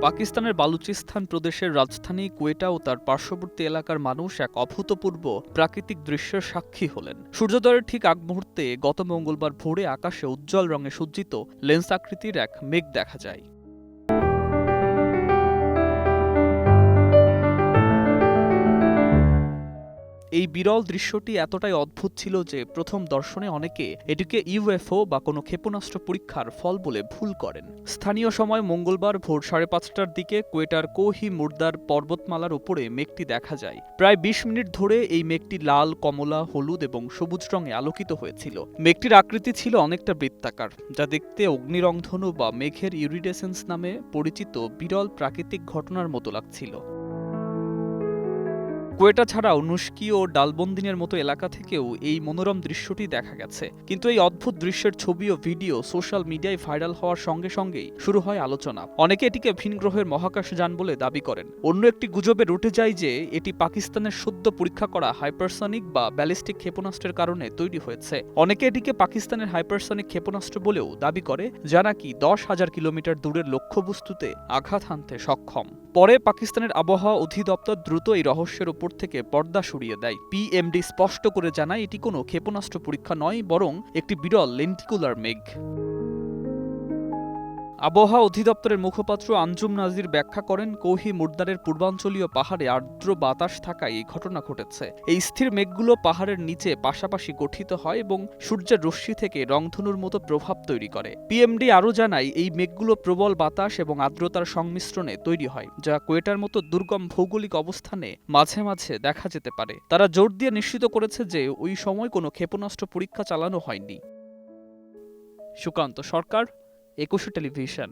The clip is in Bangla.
পাকিস্তানের বালুচিস্তান প্রদেশের রাজধানী কুয়েটা ও তার পার্শ্ববর্তী এলাকার মানুষ এক অভূতপূর্ব প্রাকৃতিক দৃশ্যের সাক্ষী হলেন। সূর্যোদয়ের ঠিক আগ মুহূর্তে গত মঙ্গলবার ভোরে আকাশে উজ্জ্বল রঙে সজ্জিত লেন্স আকৃতির এক মেঘ দেখা যায়। এই বিরল দৃশ্যটি এতটাই অদ্ভুত ছিল যে প্রথম দর্শনে অনেকে এটিকে ইউএফও বা কোনো ক্ষেপণাস্ত্র পরীক্ষার ফল বলে ভুল করেন। স্থানীয় সময় মঙ্গলবার ভোর সাড়ে পাঁচটার দিকে কোয়েটার কোহি মুর্দার পর্বতমালার উপরে মেঘটি দেখা যায়। প্রায় বিশ মিনিট ধরে এই মেঘটি লাল, কমলা, হলুদ এবং সবুজ রঙে আলোকিত হয়েছিল। মেঘটির আকৃতি ছিল অনেকটা বৃত্তাকার, যা দেখতে অগ্নিরংধনু বা মেঘের ইউরিডেসেন্স নামে পরিচিত বিরল প্রাকৃতিক ঘটনার মতো লাগছিল। কোয়েটা ছাড়াও নুস্কি ও ডালবন্দিনের মতো এলাকা থেকেও এই মনোরম দৃশ্যটি দেখা গেছে। কিন্তু এই অদ্ভুত দৃশ্যের ছবি ও ভিডিও সোশ্যাল মিডিয়ায় ভাইরাল হওয়ার সঙ্গে সঙ্গেই শুরু হয় আলোচনা। অনেকে এটিকে ভিন গ্রহের মহাকাশ যান বলে দাবি করেন। অন্য একটি গুজবে রটে যায় যে, এটি পাকিস্তানের সদ্য পরীক্ষা করা হাইপারসনিক বা ব্যালিস্টিক ক্ষেপণাস্ত্রের কারণে তৈরি হয়েছে। অনেকে এটিকে পাকিস্তানের হাইপারসনিক ক্ষেপণাস্ত্র বলেও দাবি করে, যা নাকি দশ হাজার কিলোমিটার দূরের লক্ষ্যবস্তুতে আঘাত হানতে সক্ষম। পরে পাকিস্তানের আবহাওয়া অধিদপ্তর দ্রুত এই রহস্যের উপর থেকে পর্দা সরিয়ে দেয়। পিএমডি স্পষ্ট করে জানায়, এটি কোনো ক্ষেপণাস্ত্র পরীক্ষা নয়, বরং একটি বিরল লেন্টিকুলার মেঘ। আবহাওয়া অধিদপ্তরের মুখপাত্র আঞ্জুম নাজির ব্যাখ্যা করেন, কৌহি মুর্দারের পূর্বাঞ্চলীয় পাহাড়ে আর্দ্র বাতাস থাকায় এই ঘটনা ঘটেছে। এই স্থির মেঘগুলো পাহাড়ের নিচে পাশাপাশি গঠিত হয় এবং সূর্যের রশ্মি থেকে রংধনুর মতো প্রভাব তৈরি করে। পিএমডি আরও জানায়, এই মেঘগুলো প্রবল বাতাস এবং আর্দ্রতার সংমিশ্রণে তৈরি হয়, যা কোয়েটার মতো দুর্গম ভৌগোলিক অবস্থানে মাঝে মাঝে দেখা যেতে পারে। তারা জোর দিয়ে নিশ্চিত করেছে যে ওই সময় কোনো ক্ষেপণাস্ত্র পরীক্ষা চালানো হয়নি। সুকান্ত সরকার একুশে টেলিভিশন।